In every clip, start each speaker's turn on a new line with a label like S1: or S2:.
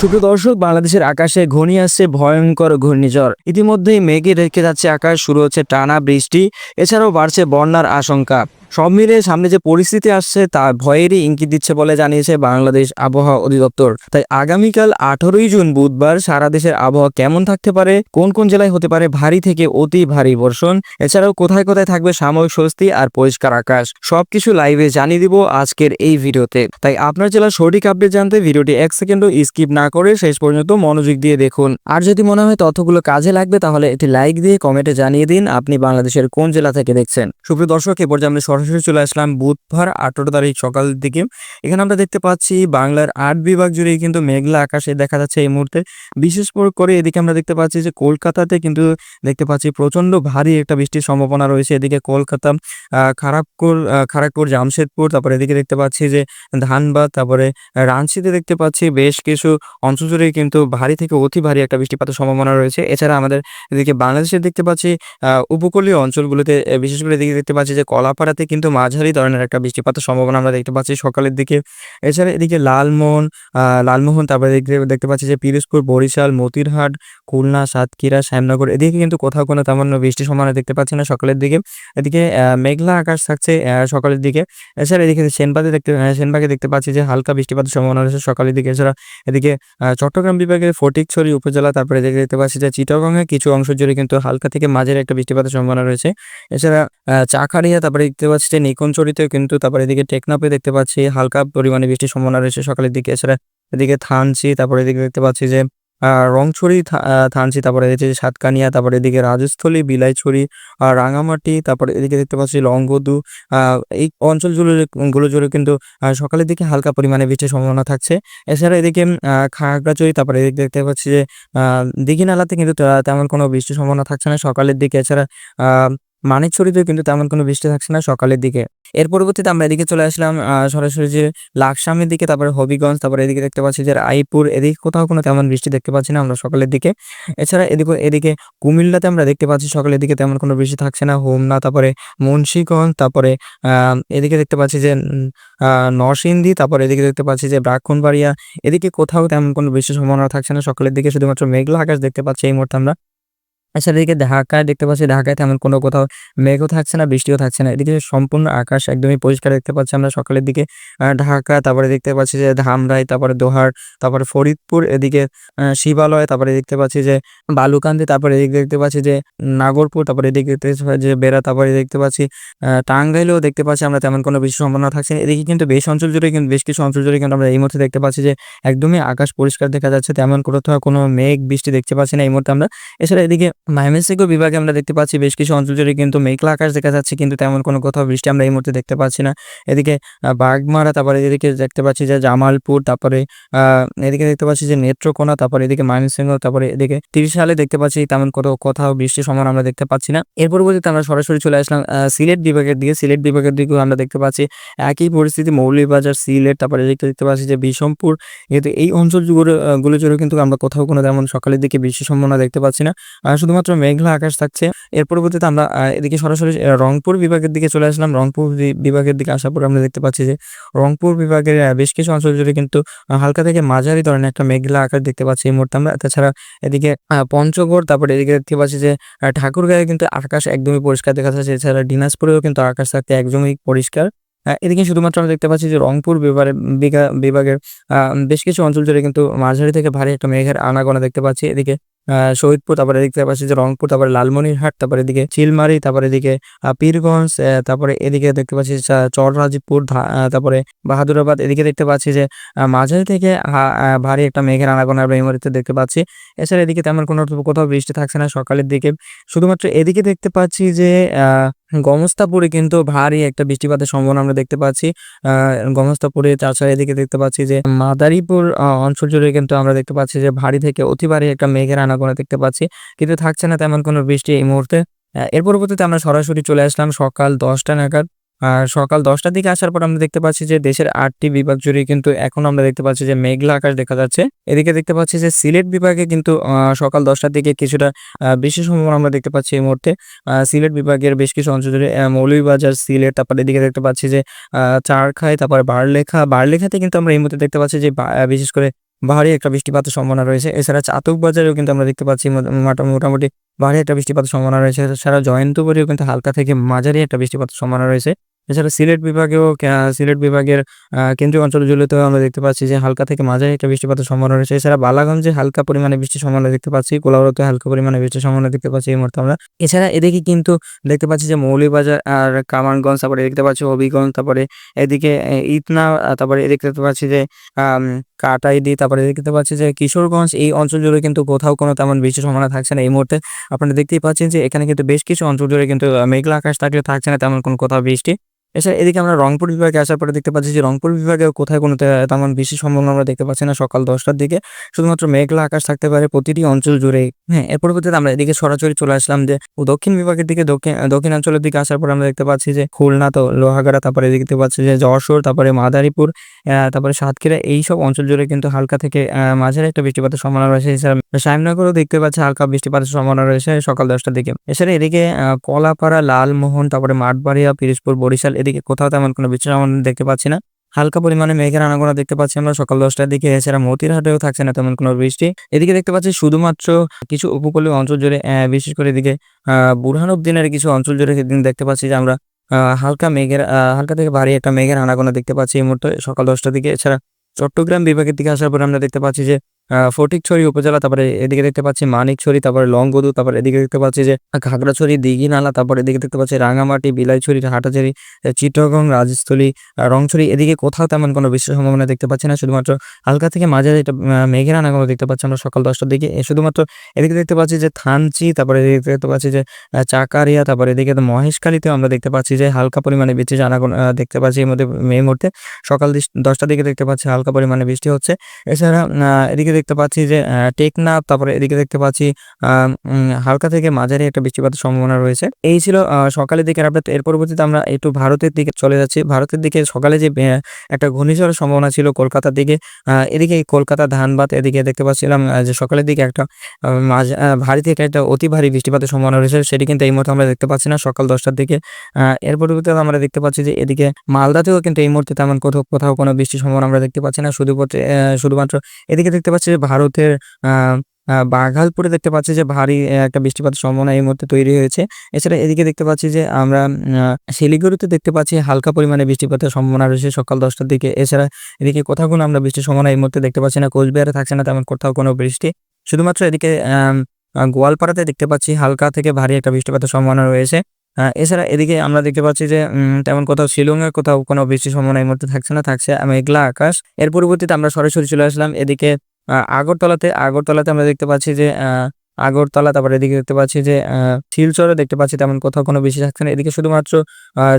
S1: সুপ্রিয় দর্শক, বাংলাদেশের আকাশে ঘনিয়ে আসছে ভয়ঙ্কর ঘূর্ণিঝড়। ইতিমধ্যেই মেঘে রেখে যাচ্ছে আকাশ, শুরু হচ্ছে টানা বৃষ্টি, এছাড়াও বাড়ছে বন্যার আশঙ্কা। সব মিলিয়ে সামনে যে পরিস্থিতি আসছে, তা ভয়েরই ইঙ্গিত দিচ্ছে বলে জানিয়েছে বাংলাদেশ আবহাওয়া অধিদপ্তর। তাই আগামীকাল আঠারোই জুন বুধবার সারা দেশের আবহাওয়া কেমন থাকতে পারে, কোন কোন জেলায় হতে পারে ভারী থেকে অতি ভারী বর্ষণ, এছাড়াও কোথায় কোথায় থাকবে সাময়িক স্বস্তি আর পরিষ্কার আকাশ, সবকিছু লাইভে জানিয়ে দিব আজকের এই ভিডিওতে। তাই আপনার জেলার সঠিক আপডেট জানতে ভিডিওটি এক সেকেন্ডও স্কিপ না করে শেষ পর্যন্ত মনোযোগ দিয়ে দেখুন। আর যদি মনে হয় তথ্যগুলো কাজে লাগবে, তাহলে একটি লাইক দিয়ে কমেন্টে জানিয়ে দিন, আপনি বাংলাদেশের কোন জেলা থেকে দেখছেন। সুপ্রিয় দর্শক, এ পর্যায়ে আমরা সরাসরি চলে আসলাম বুধবার আঠারো তারিখ সকালের দিকে। এখানে আমরা দেখতে পাচ্ছি বাংলার আট বিভাগ জুড়ে কিন্তু মেঘলা আকাশে দেখা যাচ্ছে এই মুহূর্তে। বিশেষ করে এদিকে আমরা দেখতে পাচ্ছি যে কলকাতাতে কিন্তু দেখতে পাচ্ছি প্রচণ্ড ভারী একটা বৃষ্টির সম্ভাবনা রয়েছে। এদিকে কলকাতা আহ, খড়গপুর জামশেদপুর তারপরে এদিকে দেখতে পাচ্ছি যে ধানবাদ তারপরে রাঞ্চিতে দেখতে পাচ্ছি বেশ কিছু অঞ্চল জুড়ে কিন্তু ভারী থেকে অতি ভারী একটা বৃষ্টিপাতের সম্ভাবনা রয়েছে। এছাড়া আমাদের এদিকে বাংলাদেশে দেখতে পাচ্ছি উপকূলীয় অঞ্চলগুলোতে বিশেষ করে এদিকে দেখতে পাচ্ছি যে কলাপাড়াতে কিন্তু মাঝারি ধরনের একটা বৃষ্টিপাতের সম্ভাবনা আমরা দেখতে পাচ্ছি। সকালের দিকে এছাড়া এদিকে লালমোহন লালমোহন, তারপরে দেখতে পাচ্ছি যে পিরোজপুর, বরিশাল, মতিরহাট, খুলনা, সাতক্ষীরা, শ্যামনগর এদিকে কিন্তু কোথাও কোনো তেমন বৃষ্টির সম্ভাবনা দেখতে পাচ্ছি না সকালের দিকে। এদিকে মেঘলা আকাশ থাকছে সকালের দিকে। এছাড়া এদিকে সেনবাগে দেখতে সেনবাগে দেখতে পাচ্ছি যে হালকা বৃষ্টিপাতের সম্ভাবনা রয়েছে সকালের দিকে। এছাড়া এদিকে চট্টগ্রাম বিভাগের ফটিকছড়ি উপজেলা, তারপরে দেখতে পাচ্ছি যে চিটাগংয়ে কিছু অংশ জুড়ে কিন্তু হালকা থেকে মাঝের একটা বৃষ্টিপাতের সম্ভাবনা রয়েছে। এছাড়া চাকারিয়া, তারপরে দেখতে যে নিকুঞ্চরিতেও কিন্তু তারপরে এদিকে টেকনাপে দেখতে পাচ্ছি হালকা পরিমাণে বৃষ্টির সম্ভাবনা রয়েছে। সকালের দিকে এছাড়া এদিকে থানচি তারপরে এদিকে দেখতে পাচ্ছি যে রংছড়ি থা- আহ, থানচি তারপরে যে সাতকানিয়া তারপরে এদিকে রাজস্থলী বিলাইছড়ি আর রাঙামাটি তারপরে এদিকে দেখতে পাচ্ছি আহ, এই অঞ্চলগুলো জুড়ে কিন্তু সকালের দিকে হালকা পরিমাণে বৃষ্টির সম্ভাবনা থাকছে। এছাড়া এদিকে খাগড়াছড়ি তারপরে এদিকে দেখতে পাচ্ছি যে দীঘিনালাতে কিন্তু তেমন কোনো বৃষ্টির সম্ভাবনা থাকছে না। সকালের দিকে এছাড়া আহ মানিকছড়িতেও কিন্তু তেমন কোনো বৃষ্টি থাকছে না সকালের দিকে। এর পরবর্তীতে আমরা এদিকে চলে আসলাম সরাসরি যে লাকসামের দিকে, তারপরে হবিগঞ্জ, তারপরে এদিকে দেখতে পাচ্ছি যে রায়পুর, এদিকে কোথাও কোনো তেমন বৃষ্টি দেখতে পাচ্ছি না আমরা সকালের দিকে। এছাড়া এদিকে এদিকে কুমিল্লাতে আমরা দেখতে পাচ্ছি সকালের দিকে তেমন কোনো বৃষ্টি থাকছে না। হোমনা, তারপরে মুন্সিগঞ্জ, তারপরে এদিকে দেখতে পাচ্ছি যে নরসিংদী, তারপরে এদিকে দেখতে পাচ্ছি যে ব্রাহ্মণবাড়িয়া, এদিকে কোথাও তেমন কোনো বৃষ্টির সম্ভাবনা থাকছে না সকালের দিকে। শুধুমাত্র মেঘলা আকাশ দেখতে পাচ্ছি এই মুহূর্তে আমরা। এছাড়া এদিকে ঢাকায় দেখতে পাচ্ছি, ঢাকায় তেমন কোনো কোথাও মেঘও থাকছে না, বৃষ্টিও থাকছে না। এদিকে সম্পূর্ণ আকাশ একদমই পরিষ্কার দেখতে পাচ্ছি আমরা সকালের দিকে। ঢাকা, তারপরে দেখতে পাচ্ছি যে ধামরাই, তারপরে দোহার, তারপরে ফরিদপুর, এদিকে শিবালয়, তারপরে দেখতে পাচ্ছি যে বালুকান্দি, তারপরে এদিকে দেখতে পাচ্ছি যে নাগরপুর, তারপরে এদিকে দেখতে পাচ্ছি যে বেড়া, তারপরে দেখতে পাচ্ছি টাঙ্গাইলেও দেখতে পাচ্ছি আমরা তেমন কোনো বৃষ্টির সম্ভাবনা থাকছে না। এদিকে কিন্তু বেশ অঞ্চল জুড়ে কিন্তু, বেশ কিছু অঞ্চল জুড়ে কিন্তু আমরা এই মুহূর্তে দেখতে পাচ্ছি যে একদমই আকাশ পরিষ্কার দেখা যাচ্ছে, তেমন কোথাও কোনো মেঘ, বৃষ্টি দেখতে পাচ্ছি না এই মুহূর্তে আমরা। এছাড়া এদিকে ময়মনসিংহ বিভাগে আমরা দেখতে পাচ্ছি বেশ কিছু অঞ্চল জুড়ে কিন্তু মেঘলা আকাশ দেখা যাচ্ছে কিন্তু তেমন কোনো কোথাও বৃষ্টি আমরা এই মুহূর্তে দেখতে পাচ্ছি না। এদিকে বাগমারা তারপরে এদিকে দেখতে পাচ্ছি যে জামালপুর তারপরে এদিকে দেখতে পাচ্ছি যে নেত্রকোনা তারপরে এদিকে ময়মনসিংহ তারপরে এদিকে তিরিশ সালে দেখতে পাচ্ছি তেমন কোথাও কোথাও বৃষ্টির সম্ভাবনা আমরা দেখতে পাচ্ছি না। এর পরবর্তীতে আমরা সরাসরি চলে আসলাম সিলেট বিভাগের দিকে। সিলেট বিভাগের দিকেও আমরা দেখতে পাচ্ছি একই পরিস্থিতি মৌলভীবাজার সিলেট তারপরে এদিকে দেখতে পাচ্ছি যে বিষমপুর কিন্তু এই অঞ্চল জুড়ে আহ, গুলো জুড়ে কিন্তু আমরা কোথাও কোনো তেমন সকালের দিকে বৃষ্টির সম্ভাবনা দেখতে পাচ্ছি না। আহ, শুধুমাত্র মেঘলা আকাশ থাকছে। এর পরবর্তীতে আমরা এদিকে সরাসরি রংপুর বিভাগের দিকে চলে আসলাম। রংপুর বিভাগের দিকে আসার পর আমরা দেখতে পাচ্ছি যে, রংপুর বিভাগের বেশ কিছু অঞ্চল জুড়ে কিন্তু হালকা থেকে মাঝারি ধরনের একটা মেঘলা আকাশ দেখতে পাচ্ছি এই মুহূর্তে আমরা। তাছাড়া এদিকে পঞ্চগড়, তারপরে এদিকে দেখতে পাচ্ছি যে ঠাকুরগাঁয়ে কিন্তু আকাশ একদমই পরিষ্কার দেখা যাচ্ছে। এছাড়া দিনাজপুরেও কিন্তু আকাশ থাকতে একদমই পরিষ্কার। এদিকে শুধুমাত্র আমরা দেখতে পাচ্ছি যে, রংপুর বিভাগের বেশ কিছু অঞ্চল জুড়ে কিন্তু মাঝারি থেকে ভারী একটা মেঘের আনাগোনা দেখতে পাচ্ছি। এদিকে শহীদপুর, তারপরে দেখতে পাচ্ছি যে রংপুর, তারপরে লালমনিরহাট, তারপরে এদিকে চিলমারি, তারপরে এদিকে পীরগঞ্জ তারপরে এদিকে দেখতে পাচ্ছি চা- চররাজীবপুর, ধা- তারপরে বাহাদুরাবাদ, এদিকে দেখতে পাচ্ছি যে মাঝারি থেকে ভারী একটা মেঘের আনাগোনা আমরা এই মুহূর্তে দেখতে পাচ্ছি। এছাড়া এদিকে তেমন কোনো কোথাও বৃষ্টি থাকছে না সকালের দিকে। শুধুমাত্র এদিকে দেখতে পাচ্ছি যে গমস্তাপুরে কিন্তু ভারী একটা বৃষ্টিপাতের সম্ভাবনা আমরা দেখতে পাচ্ছি। গমস্তাপুরে তাছাড়া এদিকে দেখতে পাচ্ছি যে, মাদারীপুর অঞ্চল জুড়ে কিন্তু আমরা দেখতে পাচ্ছি যে, ভারী থেকে অতি ভারী একটা মেঘের আনাগোনা দেখতে পাচ্ছি। কিন্তু থাকছে না তেমন কোনো বৃষ্টি এই মুহূর্তে। এর পরবর্তীতে আমরা সরাসরি চলে আসলাম সকাল দশটা নাগাদ। আর সকাল দশটার দিকে আসার পর আমরা দেখতে পাচ্ছি যে দেশের আটটি বিভাগ জুড়ে কিন্তু এখন আমরা দেখতে পাচ্ছি যে মেঘলা আকাশ দেখা যাচ্ছে। এদিকে দেখতে পাচ্ছি যে সিলেট বিভাগে কিন্তু সকাল দশটার দিকে কিছুটা বেশি সম্ভাবনা আমরা দেখতে পাচ্ছি এই মুহূর্তে। সিলেট বিভাগের বেশ কিছু অঞ্চল জুড়ে মৌলভীবাজার, সিলেট, তারপরে এদিকে দেখতে পাচ্ছি যে চারখাই, তারপরে বারলেখা। বারলেখাতে কিন্তু আমরা এই মুহূর্তে দেখতে পাচ্ছি যে বিশেষ করে ভারী একটা বৃষ্টিপাতের সম্ভাবনা রয়েছে। এছাড়া চাতক বাজারেও কিন্তু আমরা দেখতে পাচ্ছি মোটা- মোটা- মোটামুটি ভারী একটা বৃষ্টিপাতের সম্ভাবনা রয়েছে। এছাড়া জয়ন্তপুরেও কিন্তু হালকা থেকে মাঝারি একটা বৃষ্টিপাতের সম্ভাবনা রয়েছে। এছাড়া সিলেট বিভাগেও সিলেট বিভাগের কেন্দ্রীয় অঞ্চলগুলোতেও আমরা দেখতে পাচ্ছি যে হালকা থেকে মাঝারি একটা বৃষ্টিপাতের সম্ভাবনা রয়েছে। এছাড়া বালাগঞ্জে হালকা পরিমাণে বৃষ্টির সম্ভাবনা দেখতে পাচ্ছি কোলাউড়াতে হালকা পরিমাণে বৃষ্টির সম্ভাবনা দেখতে পাচ্ছি এই মুহূর্তে আমরা। এছাড়া এদিকে কিন্তু দেখতে পাচ্ছি যে মৌলিবাজার আর কামারগঞ্জ, তারপরে দেখতে পাচ্ছি হবিগঞ্জ, তারপরে এদিকে ইতনা তারপরে দেখতে পাচ্ছি যে কাটাইদি, তারপরে দেখতে পাচ্ছি যে কিশোরগঞ্জ, এই অঞ্চল জুড়ে কিন্তু কোথাও কোনো তেমন বৃষ্টির সম্ভাবনা থাকছে না এই মুহূর্তে। আপনারা দেখতেই পাচ্ছেন যে এখানে কিন্তু বেশ কিছু অঞ্চল জুড়ে কিন্তু মেঘলা আকাশ থাকলে থাকছে না তেমন কোনো কোথাও বৃষ্টি। এছাড়া এদিকে আমরা রংপুর বিভাগে আসার পরে দেখতে পাচ্ছি যে রংপুর বিভাগে কোথায় কোনো তেমন বৃষ্টির সম্ভাবনা আমরা দেখতে পাচ্ছি না সকাল দশটার দিকে। শুধুমাত্র মেঘলা আকাশ থাকতে পারে প্রতিটি অঞ্চল জুড়ে হ্যাঁ এর পরবর্তীতে আমরা এদিকে সরাসরি চলে আসলাম যে দক্ষিণ বিভাগের দিকে দক্ষিণ দক্ষিণাঞ্চলের দিকে আসার পরে আমরা দেখতে পাচ্ছি যে খুলনা তো লোহাগাড়া, তারপরে দেখতে পাচ্ছি যে যশোর, তারপরে মাদারীপুর তারপরে সাতক্ষীরা, এইসব অঞ্চল জুড়ে কিন্তু হালকা থেকে মাঝারি একটা বৃষ্টিপাতের সম্ভাবনা রয়েছে। এছাড়া শ্যামনগরও দেখতে পাচ্ছি হালকা বৃষ্টিপাতের সম্ভাবনা রয়েছে সকাল দশটার দিকে। এছাড়া এদিকে কলাপাড়া, লালমোহন, তারপরে মাঠবাড়িয়া, পিরিজপুর, বরিশাল এদিকে কোথাও তেমন কোনো বৃষ্টির আমরা দেখতে পাচ্ছি না। হালকা পরিমাণে মেঘের আনাগোনা দেখতে পাচ্ছি আমরা। সকাল দশটার দিকে এছাড়া মতিরহাটেও থাকছে না তেমন কোনো বৃষ্টি। এদিকে দেখতে পাচ্ছি শুধুমাত্র কিছু উপকূলীয় অঞ্চল জুড়ে বিশেষ করে এদিকে বুরহানুদ্দিনের কিছু অঞ্চল জুড়ে সেদিন দেখতে পাচ্ছি যে আমরা হালকা মেঘের হালকা থেকে ভারী একটা মেঘের আনাগোনা দেখতে পাচ্ছি এই মুহূর্তে সকাল দশটার দিকে। এছাড়া চট্টগ্রাম বিভাগের দিকে আসার পর আমরা দেখতে পাচ্ছি যে ফটিকছড়ি উপজেলা তারপরে এদিকে দেখতে পাচ্ছি মানিকছড়ি তারপরে লংগদু তারপরে এদিকে দেখতে পাচ্ছি যে খাগড়াছড়ি দিঘিনালা তারপরে এদিকে দেখতে পাচ্ছি রাঙামাটি বিলাইছড়ি হাটাছড়ি আহ, চিট্টগং রাজস্থলী রংছড়ি এদিকে কোথাও তেমন কোনো বৃষ্টির সম্ভাবনা দেখতে পাচ্ছি না শুধুমাত্র হালকা থেকে মাঝে একটা মেঘের আনাগোনা দেখতে পাচ্ছি আমরা সকাল দশটার দিকে শুধুমাত্র এদিকে দেখতে পাচ্ছি যে থানচি তারপরে এদিকে দেখতে পাচ্ছি যে চাকারিয়া তারপরে এদিকে মহেশখালীতেও আমরা দেখতে পাচ্ছি যে হালকা পরিমাণে বৃষ্টির আনাগোনা দেখতে পাচ্ছি এর মধ্যে এই মুহূর্তে সকাল দশটার দিকে দেখতে পাচ্ছি হালকা পরিমাণে বৃষ্টি হচ্ছে এছাড়া এদিকে দেখতে পাচ্ছি যে টেকনাফ, তারপরে এদিকে দেখতে পাচ্ছি হালকা থেকে মাঝারি একটা বৃষ্টিপাতের সম্ভাবনা রয়েছে। এই ছিল সকালের দিকে আপডেট এর পরবর্তীতে আমরা একটু ভারতের দিকে চলে যাচ্ছি। ভারতের দিকে সকালে যে একটা ঘূর্ণিঝড়ের সম্ভাবনা ছিল কলকাতার দিকে এদিকে কলকাতা, ধানবাদ এদিকে দেখতে পাচ্ছিলাম যে সকালের দিকে একটা ভারী থেকে একটা অতি ভারী বৃষ্টিপাতের সম্ভাবনা রয়েছে। সেটি কিন্তু এই মুহূর্তে আমরা দেখতে পাচ্ছি না সকাল দশটার দিকে। এর পরবর্তীতে আমরা দেখতে পাচ্ছি যে, এদিকে মালদাতেও কিন্তু এই মুহূর্তে তেমন কোথাও কোথাও কোনো বৃষ্টির সম্ভাবনা আমরা দেখতে পাচ্ছি না। শুধুমাত্র শুধুমাত্র এদিকে দেখতে পাচ্ছি যে ভারতের বাঘালপুরে দেখতে পাচ্ছি যে ভারী একটা বৃষ্টিপাতের সম্ভাবনা এই মুহূর্তে তৈরি হয়েছে। এছাড়া এদিকে দেখতে পাচ্ছি যে আমরা শিলিগুড়িতে দেখতে পাচ্ছি হালকা পরিমাণে বৃষ্টিপাতের সম্ভাবনা রয়েছে সকাল দশটার দিকে। এছাড়া এদিকে কোথাও কোনো আমরা বৃষ্টির সম্ভাবনা এই মুহূর্তে দেখতে পাচ্ছি না। কোচবিহারে থাকছে না তেমন কোথাও কোনো বৃষ্টি। শুধুমাত্র এদিকে গোয়ালপাড়াতে দেখতে পাচ্ছি হালকা থেকে ভারী একটা বৃষ্টিপাতের সম্ভাবনা রয়েছে। এছাড়া এদিকে আমরা দেখতে পাচ্ছি যে তেমন কোথাও শিলংয়ে কোথাও কোনো বৃষ্টির সম্ভাবনা এই মুহূর্তে থাকছে না। থাকছে মেঘলা আকাশ। এর পরবর্তীতে আমরা সরাসরি চলে আসলাম এদিকে আগরতলাতে আগরতলাতে আমরা দেখতে পাচ্ছি যে আগরতলা তারপরে এদিকে দেখতে পাচ্ছি যে আহ, শিলচরে দেখতে পাচ্ছি তেমন কোথাও কোনো বেশি থাকছে না এদিকে শুধুমাত্র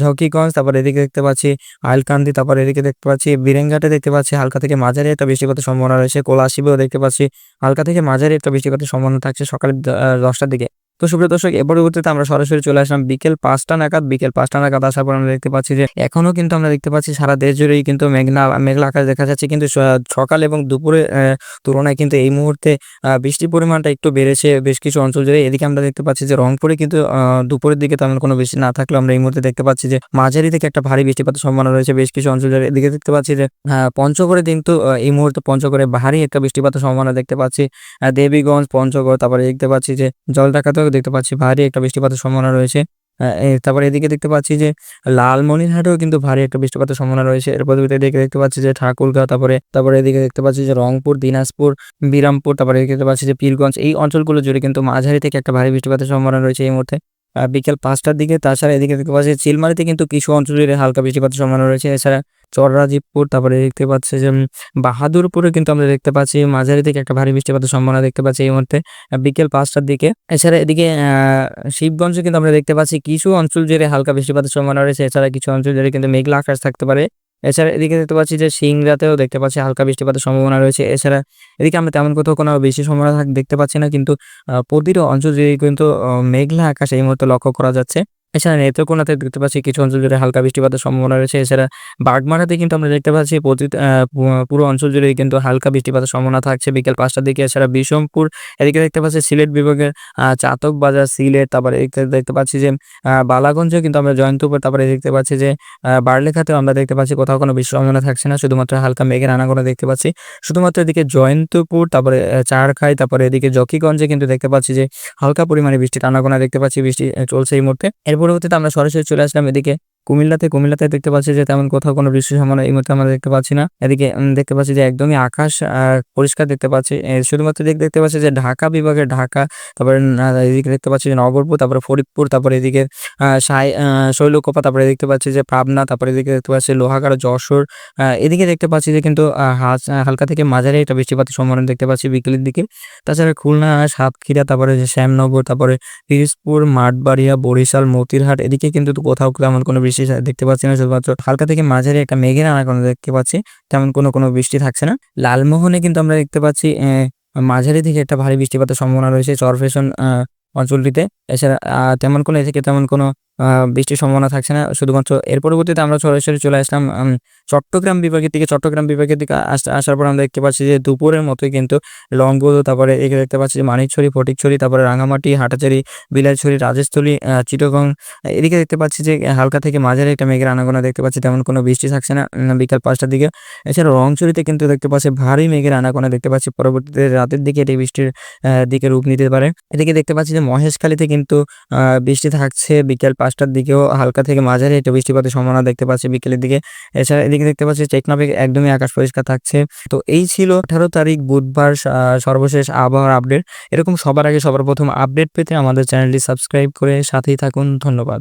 S1: ঝকিগঞ্জ তারপরে এদিকে দেখতে পাচ্ছি আইলকান্দি তারপরে এদিকে দেখতে পাচ্ছি বিরেঙ্গাটে দেখতে পাচ্ছি হালকা থেকে মাঝারি একটা বৃষ্টিপাতের সম্ভাবনা রয়েছে। কোলাশিবেও দেখতে পাচ্ছি হালকা থেকে মাঝারি একটা বৃষ্টিপাতের সম্ভাবনা থাকছে সকাল দশটার দিকে। তো সুপ্রিয় দর্শক এর পরবর্তীতে আমরা সরাসরি চলে আসলাম বিকেল পাঁচটা নাগাদ। বিকেল পাঁচটা নাগাদ আসার পর আমরা দেখতে পাচ্ছি যে এখনও কিন্তু আমরা দেখতে পাচ্ছি সারা দেশ জুড়েই কিন্তু মেঘনা, মেঘলা আকাশ দেখা যাচ্ছে। কিন্তু সকাল এবং দুপুরে তুলনায় কিন্তু এই মুহূর্তে বৃষ্টির পরিমাণটা একটু বেড়েছে বেশ কিছু অঞ্চল জুড়ে। এদিকে আমরা দেখতে পাচ্ছি যে রংপুরে কিন্তু দুপুরের দিকে তেমন কোনো বৃষ্টি না থাকলেও আমরা এই মুহূর্তে দেখতে পাচ্ছি যে মাঝারি থেকে একটা ভারী বৃষ্টিপাতের সম্ভাবনা রয়েছে বেশ কিছু অঞ্চল জুড়ে। এদিকে দেখতে পাচ্ছি যে পঞ্চগড়ে কিন্তু এই মুহূর্তে পঞ্চগড়ে ভারী একটা বৃষ্টিপাতের সম্ভাবনা দেখতে পাচ্ছি। দেবীগঞ্জ, পঞ্চগড়, তারপরে দেখতে পাচ্ছি যে জলঢাকাতেও দেখতে পাচ্ছি, ভারী একটা বৃষ্টিপাতের সম্ভাবনা রয়েছে। তারপরে এদিকে দেখতে পাচ্ছি যে লালমনিরহাটেও কিন্তু ভারী একটা বৃষ্টিপাতের সম্ভাবনা রয়েছে। এরপর এদিকে দেখতে পাচ্ছি যে ঠাকুরগাঁও তারপরে তারপরে এদিকে দেখতে পাচ্ছি যে রংপুর, দিনাজপুর, বিরামপুর, তারপরে দেখতে পাচ্ছি যে পীরগঞ্জ, এই অঞ্চলগুলো জুড়ে কিন্তু মাঝারি থেকে একটা ভারী বৃষ্টিপাতের সম্ভাবনা রয়েছে এই মুহূর্তে। বিকেল পাঁচটার দিকে, তাছাড়া এদিকে দেখতে পাচ্ছি চিলমারিতে কিন্তু কিছু অঞ্চল হালকা বৃষ্টিপাতের সম্ভাবনা রয়েছে। এছাড়া চররাজীবপুর, তারপরে দেখতে পাচ্ছি যে বাহাদুরপুরে কিন্তু আমরা দেখতে পাচ্ছি মাঝারি থেকে একটা ভারী বৃষ্টিপাতের সম্ভাবনা দেখতে পাচ্ছি এই মুহূর্তে বিকেল পাঁচটার দিকে। এছাড়া এদিকে শিবগঞ্জে কিন্তু আমরা দেখতে পাচ্ছি কিছু অঞ্চল জুড়ে হালকা বৃষ্টিপাতের সম্ভাবনা রয়েছে। এছাড়া কিছু অঞ্চল জুড়ে কিন্তু মেঘলা আকাশ থাকতে পারে। এছাড়া এদিকে দেখতে পাচ্ছি যে সিংরাতেও দেখতে পাচ্ছি হালকা বৃষ্টিপাতের সম্ভাবনা রয়েছে। এছাড়া এদিকে আমরা তেমন কোথাও কোনো বেশি সম্ভাবনা দেখতে পাচ্ছি না, কিন্তু প্রতিটা অঞ্চল জুড়ে কিন্তু মেঘলা আকাশ এই মুহূর্তে লক্ষ্য করা যাচ্ছে। এছাড়া নেত্রকোনাতে দেখতে পাচ্ছি কিছু অঞ্চল জুড়ে হালকা বৃষ্টিপাতের সম্ভাবনা রয়েছে। এছাড়া বাগমারাতে কিন্তু আমরা দেখতে পাচ্ছি পুরো অঞ্চল জুড়েই কিন্তু হালকা বৃষ্টিপাতের সম্ভাবনা থাকছে বিকেল পাঁচটার দিকে। এছাড়া বিষমপুর এদিকে দেখতে পাচ্ছি সিলেট বিভাগের চাতক বাজার সিলেট তারপরে দেখতে পাচ্ছি যে আহ, বালাগঞ্জে কিন্তু আমরা জয়ন্তপুর তারপরে দেখতে পাচ্ছি যে বারলেখাতেও আমরা দেখতে পাচ্ছি কোথাও কোনো সম্ভাবনা থাকছে না। শুধুমাত্র হালকা মেঘের আনাগোনা দেখতে পাচ্ছি। শুধুমাত্র এদিকে জয়ন্তপুর তারপরে চারখাই তারপরে এদিকে জকিগঞ্জে কিন্তু দেখতে পাচ্ছি যে হালকা পরিমাণে বৃষ্টির আনাগোনা দেখতে পাচ্ছি। বৃষ্টি চলছে এই মুহূর্তে। এর পরবর্তীতে আমরা সরাসরি চলে আসলাম এদিকে। কুমিল্লাতে কুমিল্লাতে দেখতে পাচ্ছি যে তেমন কোথাও কোনো বৃষ্টির সম্ভাবনা এই মুহূর্তে আমরা দেখতে পাচ্ছি না। এদিকে দেখতে পাচ্ছি যে একদমই আকাশ পরিষ্কার দেখতে পাচ্ছি। শুধুমাত্র দিক দেখতে পাচ্ছি যে ঢাকা বিভাগের ঢাকা, তারপরে এদিকে দেখতে পাচ্ছি যে নগরপুর, তারপরে ফরিদপুর, তারপরে এদিকে সাই শৈলকুপা, তারপরে দেখতে পাচ্ছি যে পাবনা, তারপরে এদিকে দেখতে পাচ্ছি লোহাগাড়া, যশোর এদিকে দেখতে পাচ্ছি যে কিন্তু হালকা থেকে মাঝারি একটা বৃষ্টিপাতের সম্ভাবনা দেখতে পাচ্ছি বিকেলের দিকে। তাছাড়া খুলনা, সাতক্ষীরা, তারপরে শ্যামনগর, তারপরে পিরিজপুর, মাঠবাড়িয়া, বরিশাল, মতিরহাট, এদিকে কিন্তু কোথাও তেমন কোনো বৃষ্টি সা- দেখতে পাচ্ছি না শুধুমাত্র। হালকা থেকে মাঝারি একটা মেঘের আনাগোনা দেখতে পাচ্ছি। তেমন কোনো কোনো বৃষ্টি থাকছে না। লালমোহনে কিন্তু আমরা দেখতে পাচ্ছি মাঝারি থেকে একটা ভারী বৃষ্টিপাতের সম্ভাবনা রয়েছে চরফেশন অঞ্চলটিতে। এছাড়া তেমন কোনো এ থেকে তেমন কোনো বৃষ্টির সম্ভাবনা থাকছে না। শুধুমাত্র এর পরবর্তীতে আমরা সরাসরি চলে আসলাম চট্টগ্রাম বিভাগের দিকে, চট্টগ্রাম বিভাগের দিকে আস- আসার পর আমরা দেখতে পাচ্ছি যে দুপুরের মতোই কিন্তু লংগদু তারপরে এখানে দেখতে পাচ্ছি যে মানিকছড়ি, ফটিকছড়ি, তারপরে রাঙামাটি, হাটাচারি, বিলাইছড়ি, রাজস্থলী চিটগং, এদিকে দেখতে পাচ্ছি যে হালকা থেকে মাঝারি একটা মেঘের আনাগোনা দেখতে পাচ্ছি, তেমন কোনো বৃষ্টি থাকছে না বিকাল পাঁচটার দিকে। এছাড়া রংচুরিতে কিন্তু দেখতে পাচ্ছি ভারী মেঘের আনাগোনা দেখতে পাচ্ছি, পরবর্তীতে রাতের দিকে এটি বৃষ্টির দিকে রূপ নিতে পারে। এদিকে দেখতে পাচ্ছি যে মহেশখালীতে কিন্তু বৃষ্টি থাকছে বিকেল পাঁচটার দিকেও, হালকা থেকে মাঝারি একটা বৃষ্টিপাতের সম্ভাবনা দেখতে পাচ্ছি বিকেলের দিকে। এছাড়া এদিকে দেখতে পাচ্ছি টেকনাফে একদমই আকাশ পরিষ্কার থাকছে। তো এই ছিল আঠারো তারিখ বুধবার সর্বশেষ আবহাওয়ার আপডেট। এরকম সবার আগে সবার প্রথম আপডেট পেতে আমাদের চ্যানেলটি সাবস্ক্রাইব করে সাথেই থাকুন। ধন্যবাদ।